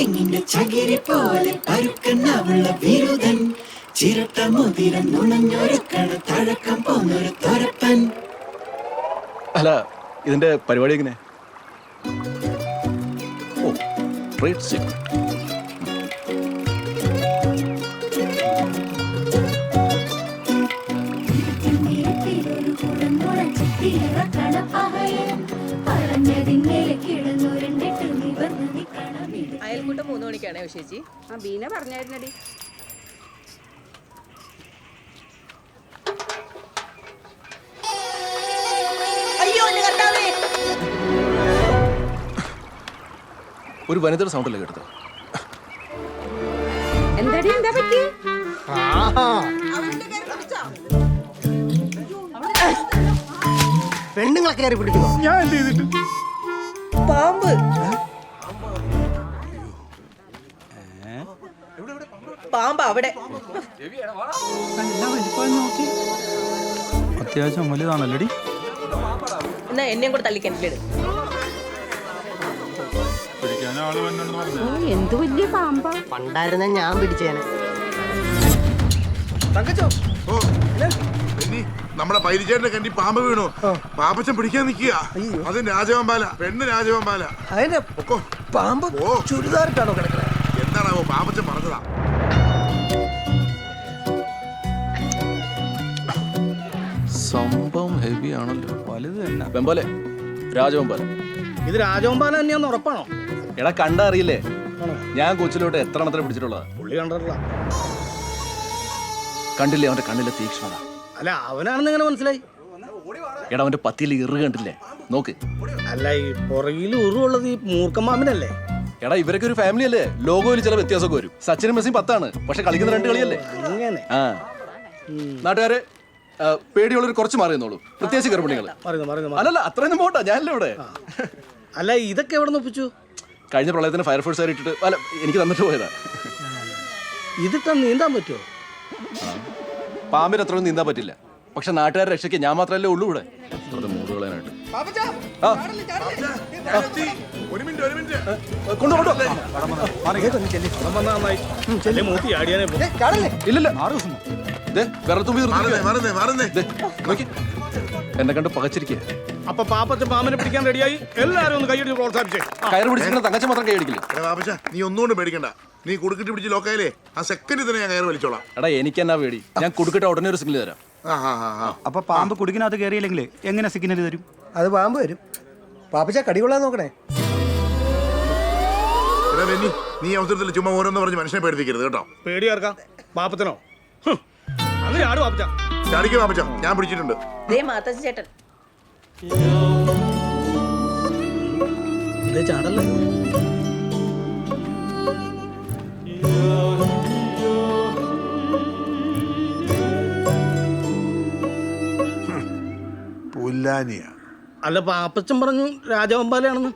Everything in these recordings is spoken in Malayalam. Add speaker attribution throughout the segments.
Speaker 1: തെങ്ങിന്റെ ചകിരി പോലെ പരുക്കൻ അവള വിരുദൻ ചിരട്ട മുതിരം നുണഞ്ഞൊരുക്കണ തഴക്കം പോന്നൊരു തൊരപ്പൻ.
Speaker 2: അല്ല ഇതിന്റെ പരിപാടി എങ്ങനെ? ഓ ട്രേഡ് സീക്രട്ട്
Speaker 3: പറഞ്ഞതിന്മേലെ
Speaker 4: അയൽക്കൂട്ടം മൂന്ന് മണിക്കാണേ ചേച്ചി
Speaker 5: ആ ബീന പറഞ്ഞായിരുന്നടി.
Speaker 2: ഒരു വനിതയുടെ സൗണ്ടല്ലേ കേട്ടത്?
Speaker 5: എന്താടി എന്താ പറ്റി?
Speaker 6: പെണ്ണുങ്ങളെ കയറി പിടിക്കുന്നു
Speaker 2: ഞാൻ എന്ത് ചെയ്തിട്ട്?
Speaker 4: പാമ്പ്. പാമ്പ് അവിടെ.
Speaker 7: അത്യാവശ്യം വലുതാണല്ലടി
Speaker 4: എന്നാ എന്നെയും കൂടെ തള്ളി കിണറ്റിലിട്.
Speaker 5: ഓ എന്ത് വലിയ പാമ്പ.
Speaker 6: പണ്ടായിരുന്ന ഞാൻ പിടിച്ചേനെ.
Speaker 8: ഓ, ബെന്നി, നമ്മുടെ പൈരിച്ചേട്ടന്റെ കണ്ടി പാമ്പ് വീണു. പാപ്പച്ചൻ പിടിക്കാൻ നിക്കുക അത് രാജവമ്പാല പെണ്ണ് രാജവമ്പാല.
Speaker 6: പാമ്പ്
Speaker 8: ഓ.
Speaker 6: ചുരിദാറിട്ടാണോ കിടക്കുന്നത്
Speaker 8: എന്താണാവോ പാപ്പച്ചൻ പറഞ്ഞതാ?
Speaker 2: ആണല്ലോ.
Speaker 7: വലുത് തന്നെ.
Speaker 2: വെമ്പാലെ. രാജവെമ്പാല.
Speaker 7: ഇത് രാജവെമ്പാല തന്നെയാന്ന് ഉറപ്പാണോ?
Speaker 2: എടാ കണ്ടാ അറിയില്ലേ ഞാൻ കൊച്ചിലോട്ട് എത്ര എണ്ണത്തിന് പിടിച്ചിട്ടുള്ളതാ?
Speaker 7: പുള്ളി കണ്ടിട്ടില്ല.
Speaker 2: കണ്ടില്ലേ? അവന്റെ കണ്ണിലെ തീക്ഷ്ണത.
Speaker 7: അല്ല അവനാണെന്ന് എങ്ങനെ മനസ്സിലായി?
Speaker 2: എടാ അവന്റെ പത്തിയിൽ ഇറു കണ്ടില്ലേ? നോക്ക്.
Speaker 7: അല്ല ഈ പുറകിൽ ഉറുള്ളത് ഈ മൂർക്കമ്മാമിനല്ലേ
Speaker 2: എടാ ഇവരൊക്കെ ഒരു ഫാമിലി അല്ലേ? ലോകോയിൽ ചില വ്യത്യാസമൊക്കെ വരും. സച്ചിനും മെസ്സിയും പത്താണ്. പക്ഷെ കളിക്കുന്ന രണ്ട് കളിയല്ലേ? ആ. നാട്ടുകാരെ പേടിയുള്ളവർ കുറച്ച് മാറി നിന്നോളൂ. പ്രത്യേകിച്ച് ഗർഭിണികൾ
Speaker 7: പറയുന്നു പറയുന്നു
Speaker 2: അല്ലല്ല അത്രയൊന്നും പോട്ടാ ഞാനല്ലേ ഇവിടെ.
Speaker 7: അല്ല ഇതൊക്കെ എവിടെ നിന്ന് ഒപ്പിച്ചു?
Speaker 2: കഴിഞ്ഞ പ്രളയത്തിന് ഫയർഫോഴ്സ് ഇട്ടിട്ട് അല്ല എനിക്ക് തന്നിട്ട് പോയതാ.
Speaker 7: ഇതിട്ടാ നീന്താൻ പറ്റുമോ
Speaker 2: പാമ്പിന് അത്രയൊന്നും നീന്താൻ പറ്റില്ല. പക്ഷെ നാട്ടുകാരെ രക്ഷയ്ക്ക് ഞാൻ മാത്രമല്ലേ ഉള്ളൂ ഇവിടെ. വെറുതെ മൂട് കളയാനായിട്ട് ആ.
Speaker 8: ഒരു മിനിറ്റ് ഒരു മിനിറ്റ്.
Speaker 2: കൊണ്ടു കൊണ്ടു.
Speaker 7: അവിടെ വന്നാ. നന്നായി. ചെല്ലി. മൂത്തി ആടിയാനേ പോ.
Speaker 2: ഇല്ലില്ല. എന്നെ കണ്ട് പകച്ചിരിക്കുക
Speaker 7: അപ്പൊ പാപ്പച്ച പാമ്പിനെ പിടിക്കാൻ റെഡിയായി. എല്ലാരും ഒന്ന് കൈയടിച്ച് പ്രോത്സാഹിപ്പിച്ചേ.
Speaker 2: കയറി പിടിച്ചിട്ട് തങ്കച്ച മാത്രം കൈ അടിക്കില്ല
Speaker 8: എടാ പാപ്പച്ച നീ ഒന്നുകൊണ്ട് പേടിക്കണ്ട. നീ കുടുക്കിട്ട് പിടിച്ച് ലോക്കായാലേ ആ സെക്കൻഡിൽ തന്നെ ഞാൻ കയറി വലിച്ചോളാം.
Speaker 2: എടാ എനിക്ക് എന്നാ പേടി? ഞാൻ കുടുക്കിട്ട് ഉടനെ ഒരു സിഗ്നൽ തരാം.
Speaker 7: അപ്പൊ പാമ്പ് കുടുക്കിനകത്ത് കയറിയില്ലെങ്കിൽ എങ്ങനെ സിഗ്നൽ തരും?
Speaker 6: അത് പാമ്പ് വരും. പാപ്പച്ച കടികൊള്ളാൻ നോക്കണേ.
Speaker 8: എടാ ബെന്നി നീ അവസരത്തിൽ ചുമ്മാ ഓരോന്ന് പറഞ്ഞ് മനുഷ്യനെ പേടിപ്പിക്കരുത് കേട്ടോ.
Speaker 7: പേടിയാർക്കാം? പാപ്പത്തിനോ
Speaker 8: ചാടിക്ക് ഞാൻ പിടിച്ചിട്ടുണ്ട്.
Speaker 4: ചേട്ടൻ.
Speaker 7: ചാടല്ലേ?
Speaker 8: പുല്ലാനിയ.
Speaker 7: അല്ല പാപ്പച്ചൻ പറഞ്ഞു രാജവമ്പാലയാണെന്ന്.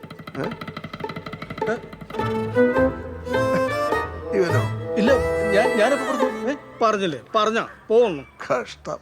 Speaker 8: ഇവനോ?
Speaker 2: ഇല്ല ഞാൻ ഞാനിപ്പോ?
Speaker 7: പറഞ്ഞില്ലേ? പറഞ്ഞ പോകുന്നു
Speaker 8: കഷ്ടം.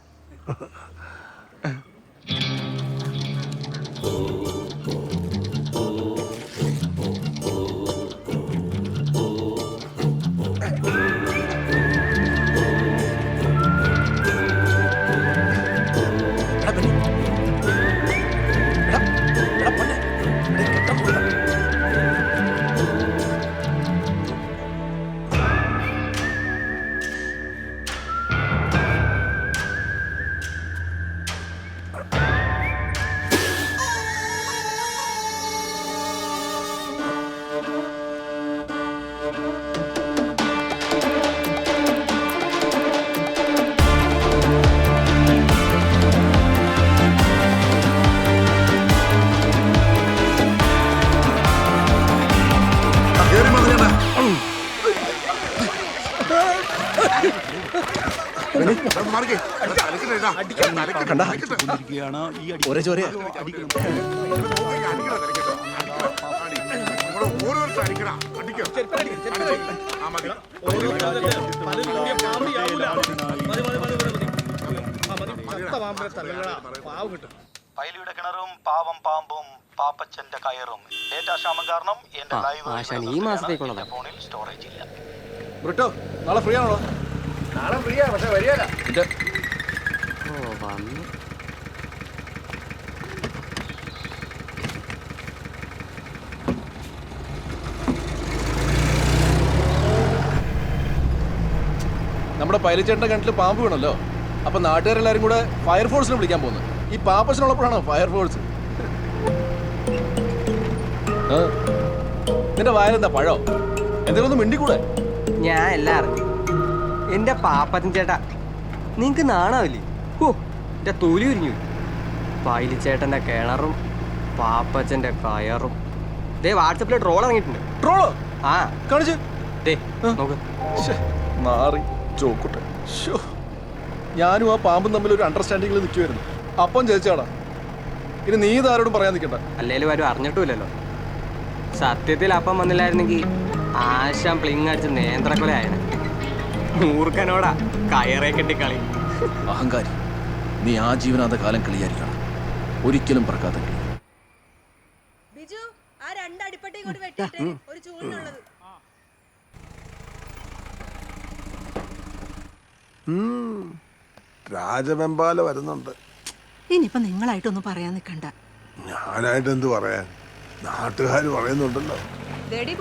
Speaker 7: പാവം കിട്ടും
Speaker 9: പൈലിയുടെ കിണറും പാവം പാമ്പും
Speaker 7: പാപ്പച്ചന്റെ കയറും ഡേറ്റാ ക്ഷാമം കാരണം എന്റെ ലൈവ്
Speaker 6: ഈ മാസത്തേക്കുള്ള
Speaker 7: ഫോണിൽ സ്റ്റോറേജ് ഇല്ല
Speaker 2: ബ്രിട്ടോ നാളെ ഫ്രീ ആണോ
Speaker 6: നാളെ ഫ്രീയാ പക്ഷെ വരികയല്ല. വന്നു
Speaker 2: നമ്മുടെ പൈലച്ചേട്ടന്റെ കിണറ്റിൽ പാമ്പ് വീണല്ലോ. അപ്പൊ നാട്ടുകാരെല്ലാരും കൂടെ ഫയർഫോഴ്സിനെ വിളിക്കാൻ പോകുന്നു. ഈ പാപ്പച്ചനുള്ളപ്പോഴാണോ ഫയർഫോഴ്സ്. നിന്റെ വായലെന്താ പഴോ? എന്തെങ്കിലും ഒന്ന് മിണ്ടിക്കൂടെ?
Speaker 6: ഞാൻ എല്ലാം അറിഞ്ഞു. എന്റെ പാപ്പത്തിൻ ചേട്ടാ നിങ്ങക്ക് നാണാവില്ലേ? എന്റെ തൊലി ഉരിഞ്ഞു. പൈലിച്ചേട്ടന്റെ കിണറും പാപ്പച്ചന്റെ കയറും. ദേ വാട്സപ്പിൽ ട്രോൾ ഇറങ്ങിയിട്ടുണ്ട്.
Speaker 2: ട്രോളോ?
Speaker 6: ആ.
Speaker 2: കാണിച്ച്.
Speaker 6: ദേ നോക്ക്.
Speaker 2: മാറി ചോക്കുട്ടെ. ഞാനും ആ പാമ്പും തമ്മിൽ ഒരു അണ്ടർസ്റ്റാൻഡിങ്ങിൽ നിൽക്കുമായിരുന്നു അപ്പം ചേച്ചാടാ ഇനി നീ ഇതാരോടും പറയാൻ നിൽക്കണ്ട.
Speaker 6: അല്ലേലും ആരും അറിഞ്ഞിട്ടുമില്ലല്ലോ. സത്യത്തിൽ അപ്പം വന്നില്ലായിരുന്നെങ്കിൽ ആശാൻ പ്ലിങ് അടിച്ച് നേന്ത്രക്കൊലയായനെ. മൂർഖനോടാ കയറേ കെട്ടി കളി.
Speaker 2: അഹങ്കാരി. നീ ആ ജീവനാഥ കാലം കളിയായിരിക്കണം. ഒരിക്കലും പറക്കാത്ത കളി.
Speaker 4: ബിജു ആ കൊണ്ട് വെട്ടിയിട്ട് ഒരു ചൂടിനുള്ളത്.
Speaker 8: രാജവെമ്പാല വരുന്നുണ്ട്.
Speaker 9: ഇനിയിപ്പോ നിങ്ങളായിട്ടൊന്നും പറയാൻ നിൽക്കണ്ട.
Speaker 8: ഞാനായിട്ട് എന്ത് പറയാൻ? നാട്ടുകാർ പറയുന്നുണ്ടല്ലോ.
Speaker 4: ദേടി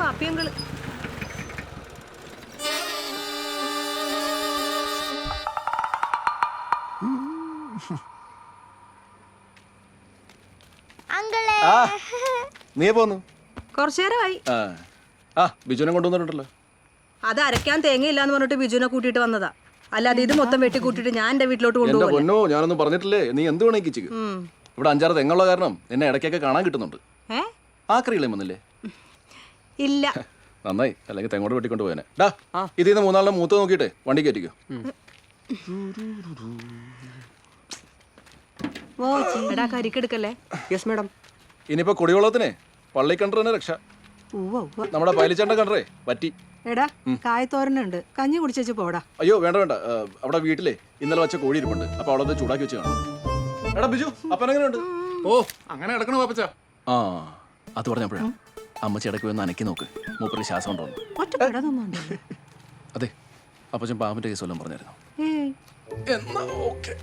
Speaker 2: നീ പോന്നു
Speaker 4: കുറച്ചേരമായി.
Speaker 2: ആ. ആ ബിജുനെ കൊണ്ടുവന്നിട്ടുണ്ടല്ലോ.
Speaker 4: അത് അരക്കാൻ തേങ്ങയില്ല എന്ന് പറഞ്ഞിട്ട് ബിജുനെ കൂട്ടിയിട്ട് വന്നതാ. അല്ലാതെ ഇത് മൊത്തം വെട്ടി കൂട്ടിയിട്ട് ഞാൻ എന്റെ വീട്ടിലോട്ട് കൊണ്ടുപോകും
Speaker 2: പൊന്നോ ഞാനൊന്നും പറഞ്ഞിട്ടില്ലേ? നീ എന്ത് വേണേ കിച്ചു ഇവിടെ അഞ്ചാറ് തെങ്ങുള്ള കാരണം എന്നെ ഇടയ്ക്കൊക്കെ കാണാൻ കിട്ടുന്നുണ്ട്.
Speaker 4: ഏ?
Speaker 2: ആക്രികളെ വന്നില്ലേ
Speaker 4: ഇല്ല.
Speaker 2: നന്നായി. അല്ലെങ്കിൽ തെങ്ങോട് വെട്ടിക്കൊണ്ട് പോയനെ. ഡാ ഇതിൽ നിന്ന് മൂന്നാളിനെ മൂത്ത് നോക്കിയിട്ടെ വണ്ടി കയറ്റിക്കോ.
Speaker 4: എടാ കരിക്കെടുക്കല്ലേ
Speaker 6: യെസ് മാഡം
Speaker 2: ഇനിയിപ്പോ കുടിവെള്ളത്തിനെ പള്ളി രക്ഷ
Speaker 9: തന്നെ രക്ഷ.
Speaker 2: നമ്മുടെ പൈലിച്ചേണ്ട കണ്ടറേ പറ്റി
Speaker 9: എടാ കായത്തോരനുണ്ട് കഞ്ഞി കുടിച്ചു പോടാ.
Speaker 2: അയ്യോ വേണ്ട വേണ്ട. അവിടെ വീട്ടിലെ ഇന്നലെ വെച്ച കോഴി ഇരിപ്പുണ്ട്. അപ്പൊ അവിടെ ചൂടാക്കി വെച്ച് കാണാം. എടാ ബിജു അപ്പനെങ്ങനെയുണ്ട്
Speaker 8: ഓ അങ്ങനെ കിടക്കണോ പാപ്പച്ച?
Speaker 2: ആ അത് പറഞ്ഞപ്പോഴാ. അമ്മച്ചി ഇടയ്ക്ക് വന്ന് അനക്കി നോക്ക്. മൂപ്പര് ശ്വാസം ഉണ്ടോ എന്ന്. അതെ അപ്പച്ചൻ പാമ്പിന്റെ കേസ് വല്ലതും പറഞ്ഞായിരുന്നു? എന്നാ ഓക്കെ.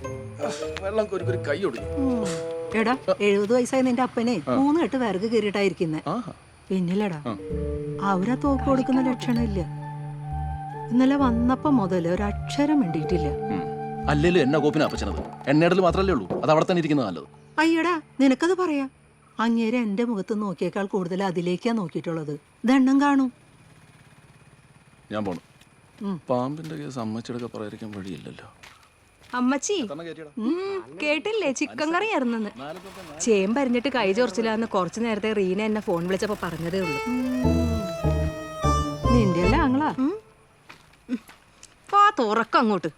Speaker 2: വെള്ളം കോരിക്കൊരു കൈ ഒടിഞ്ഞു.
Speaker 9: എടാ എഴുപത് വയസ്സായ നിന്റെ അപ്പനെ മൂന്ന് കെട്ട് വിറക് കയറിയിട്ടായിരിക്കുന്നേ പിന്നില്ലടാ. അവരാ തോക്ക് കൊടുക്കുന്ന ലക്ഷണമില്ല. ഇന്നലെ വന്നപ്പോ മുതൽ ഒരക്ഷരം വേണ്ടിയിട്ടില്ല
Speaker 2: ഉം. അല്ലേലും എന്നെ കോപ്പിനെ അപ്പച്ചനത്? എണ്ണയിടൽ മാത്രമല്ലേ ഉള്ളൂ. അത് അവിടെ തന്നെ ഇരിക്കുന്നത് നല്ലത്.
Speaker 9: അയ്യടാ നിനക്കത് പറയാ. അങ്ങേര് എന്റെ മുഖത്ത് നോക്കിയേക്കാൾ കൂടുതൽ അതിലേക്കാ നോക്കിയിട്ടുള്ളത്. ദണ്ണം കാണൂ.
Speaker 2: ഞാൻ പോണു. പാമ്പിന്റെ കേസ് അമ്മച്ചിടൊക്കെ പറയാതിരിക്കാൻ വഴിയില്ലല്ലോ.
Speaker 4: അമ്മച്ചി. കേട്ടില്ലേ? ചിക്കൻ കറി ആയിരുന്നെന്ന്. ചേമ്പരിഞ്ഞിട്ട് കൈ ചൊറിച്ചില്ലാന്ന് കുറച്ചു നേരത്തെ റീന എന്നെ ഫോൺ വിളിച്ചപ്പോ പറഞ്ഞതേ ഉള്ളൂ.
Speaker 9: നിന്റെ അല്ല ആങ്ങളാ?
Speaker 4: പാ തുറക്കം അങ്ങോട്ട്.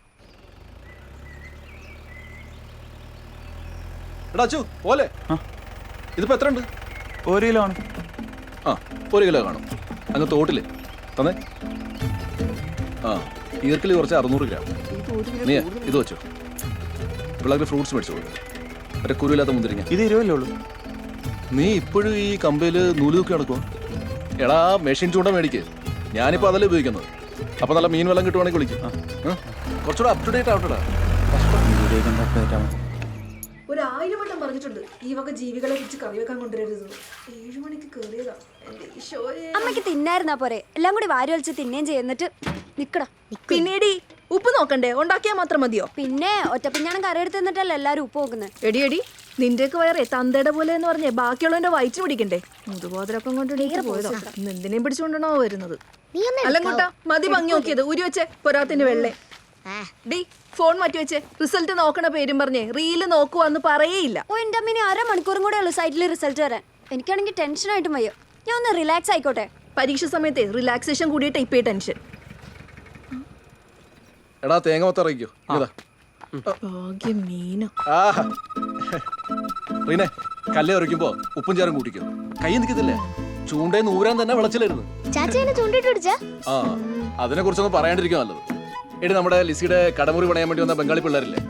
Speaker 2: പോലെ ഇതിപ്പോ എത്ര ഉണ്ട്
Speaker 7: ഒരു കിലോ ആണ്.
Speaker 2: ആ ഒരു കിലോ കാണും. അങ്ങ് തോട്ടില്ലേ? തന്നെ. ആ. ഈർക്കിലി കുറച്ച് അറുന്നൂറ് ഗ്രാം. നീ ഇത് വെച്ചോ. പിള്ളേർക്ക് ഫ്രൂട്ട്സ് മേടിച്ചോളൂ മറ്റേ കുരുവില്ലാത്ത മുന്തിരിങ്ങ.
Speaker 7: ഇത് ഇരുപല്ലേ ഉള്ളൂ.
Speaker 2: നീ ഇപ്പോഴും ഈ കമ്പയിൽ നൂൽ തൂക്കി നടക്കുക എടാ മെഷീൻ ചൂണ്ട മേടിക്ക്. ഞാനിപ്പോ അതല്ലേ ഉപയോഗിക്കുന്നത്. അപ്പൊ നല്ല മീൻ വെള്ളം കിട്ടുവാണെങ്കിൽ വിളിക്കും? കുറച്ചുകൂടെ അപ് ടു ഡേറ്റ് ആവട്ടെടാ.
Speaker 10: ഒരു ആയിരം വട്ടം പറഞ്ഞിട്ടുണ്ട് ഈ വക ജീവികളെ കുറിച്ച് കറി വെക്കാൻ കൊണ്ടുവരരുത്. ഏഴു മണിക്ക് കയറിയതാ എന്റെ ഈശോയെ.
Speaker 3: അമ്മയ്ക്ക് തിന്നായിരുന്നാ പോരെ. എല്ലാം കൂടി വാരി വലിച്ച് തിന്നുകയും ചെയ്യുന്നിട്ട് നിക്കടാ
Speaker 10: പിന്നീടി ഉപ്പ് നോക്കണ്ടേ? ഉണ്ടാക്കിയാൽ മാത്രം മതിയോ?
Speaker 3: പിന്നെ ഒറ്റപ്പിഞ്ഞാണം കരയെടുത്ത് എടുത്ത് നിന്നിട്ടല്ലേ എല്ലാരും ഉപ്പ് നോക്കുന്നത്
Speaker 10: എടി എടി നിന്റെയൊക്കെ വയറേ തന്തയുടെ പോലെ എന്ന് പറഞ്ഞേ ബാക്കിയുള്ളവന്റെ വയറ്റ് പിടിക്കണ്ടേ? മുതുബോധരൊപ്പം കൊണ്ട് പോയതോ. എന്തിനേം പിടിച്ചുകൊണ്ടാണോ വരുന്നത്? അല്ലങ്ങോട്ടാ മതി ഭംഗി നോക്കിയത്. ഉരി വെച്ചേ പൊരാത്തിന്റെ വെള്ളേ. ഡി ഫോൺ മാറ്റി വെച്ച്. റിസൾട്ട് നോക്കണ പേരും പറഞ്ഞേ റീൽ നോക്കുവാന്ന് പറയേയില്ല.
Speaker 3: ഓ എന്റെ അമ്മിനി അരമണിക്കൂറും കൂടെ ഉള്ളു സൈറ്റിൽ റിസൾട്ട് വരാൻ. എനിക്കാണെങ്കിൽ ടെൻഷനായിട്ടും വയ്യോ. ഞാൻ ഒന്ന് റിലാക്സ് ആയിക്കോട്ടെ?
Speaker 10: പരീക്ഷ സമയത്തെ റിലാക്സേഷൻ കൂടിയിട്ട് ഇപ്പേ ടെൻഷൻ.
Speaker 2: എടാ തേങ്ങ മൊത്തം ഇറങ്ങിക്കോ ഇതാ.
Speaker 10: ഭാഗ്യം മീന.
Speaker 2: ആ. റീനെ കല്ല് എറിക്കുമ്പോ ഉപ്പും ചേരം കൂട്ടിക്കോ. കൈ നിൽക്കത്തില്ലേ? ചൂണ്ടയിൽ നൂരാൻ തന്നെ വിളച്ചിലായിരുന്നു.
Speaker 3: ചാച്ചേനെ ചൂണ്ടിട്ട് പിടിച്ചാ?
Speaker 2: ആ അതിനെ കുറിച്ചൊന്നും പറയാണ്ടിരിക്കും നല്ലത്. എടി നമ്മുടെ ലിസിയുടെ കടമുറി പണയാൻ വേണ്ടി വന്ന ബംഗാളി പിള്ളേരില്ലേ?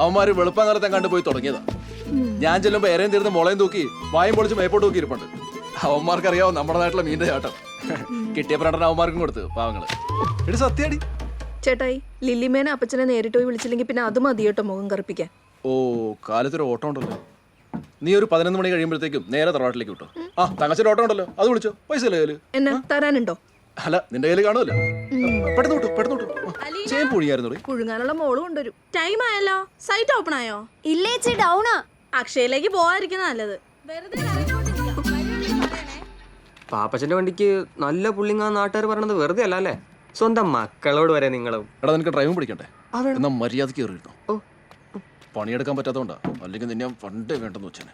Speaker 2: അവന്മാര് വെളുപ്പാങ്കാലത്തെ കണ്ടു പോയി തുടങ്ങിയതാ. ഞാൻ ചെല്ലുമ്പോ ഏറെയും തീർന്ന് മുളയും തൂക്കി വായും പൊളിച്ച് മേപ്പോട്ട് തൂക്കി ഇരിപ്പുണ്ട് അവന്മാർക്കറിയാവോ നമ്മുടെ നാട്ടിലെ മീന്റെ ചാട്ടം? കിട്ടിയ രണ്ടെണ്ണം അവന്മാർക്കും കൊടുത്ത് പാവങ്ങൾ. എടി സത്യാടി.
Speaker 10: ചേട്ടായി ലില്ലിമേനെ അപ്പച്ചനെ നേരിട്ട് പോയി വിളിച്ചില്ലെങ്കിൽ പിന്നെ അത് മതി കേട്ടോ മുഖം കറുപ്പിക്കാൻ.
Speaker 2: ഓ കാലത്തൊരു ഓട്ടം ഉണ്ടല്ലോ. നീ ഒരു പതിനൊന്ന് മണി കഴിയുമ്പോഴത്തേക്കും നേരെ തറവാട്ടിലേക്ക് വിട്ടോ. ആ തങ്ങച്ചൊരു ഓട്ടം ഉണ്ടല്ലോ അത് വിളിച്ചോ. പൈസ അല്ലേ
Speaker 10: എന്നെ തരാനുണ്ടോ?
Speaker 2: അല്ല നിന്റെ കയ്യിൽ കാണുമല്ലോ. പെട്ടെന്ന് വിട്ടു പെട്ടെന്ന് വിട്ടു. ചെയ്യാൻ പുഴിയായിരുന്നു
Speaker 10: പുഴുങ്ങാനുള്ള മോൾ കൊണ്ടുവരും
Speaker 11: ടൈം ആയല്ലോ. സൈറ്റ് ഓപ്പൺ ആയോ?
Speaker 3: ഇല്ലേ ചേ ഡൗണാ
Speaker 11: അക്ഷയയിലേക്ക് പോവാതിരിക്കുന്ന നല്ലത്.
Speaker 6: പാപ്പച്ചന്റെ വണ്ടിക്ക് നല്ല പുള്ളിങ്ങാ നാട്ടുകാർ പറയണത് വെറുതെ അല്ല അല്ലേ? സ്വന്തം മക്കളോട് വരെ നിങ്ങളും.
Speaker 2: എടാ നിനക്ക് ഡ്രൈവും പിടിക്കട്ടെ എന്നാ മര്യാദയ്ക്ക് കയറിയിരുന്നു? പണിയെടുക്കാൻ പറ്റാത്തതുകൊണ്ടാ? അല്ലെങ്കിൽ നിന്നെ ഫണ്ട് പണ്ടേ വേണ്ടെന്ന് വെച്ചേനെ.